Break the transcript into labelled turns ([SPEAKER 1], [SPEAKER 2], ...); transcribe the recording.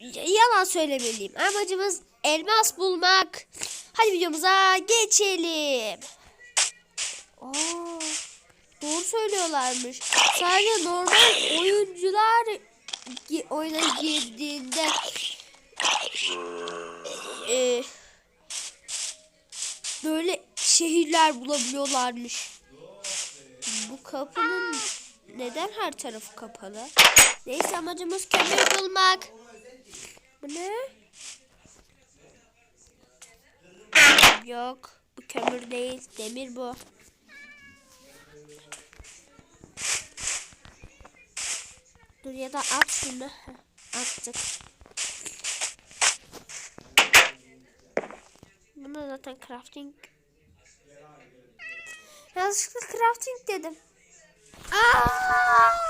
[SPEAKER 1] yalan söylemeliyim. Amacımız elmas bulmak. Hadi videomuza geçelim. Aa, doğru söylüyorlarmış. Sadece normal oyuncular oyuna girdiğinde e, böyle şehirler bulabiliyorlarmış. Bu kapının neden her tarafı kapalı? Neyse amacımız kömür bulmak. Bu ne? Yok. Bu kömür değil. Demir bu. Dur ya da at şunu. Attık. Buna zaten crafting. Yanlışlıkla crafting dedim. Aa!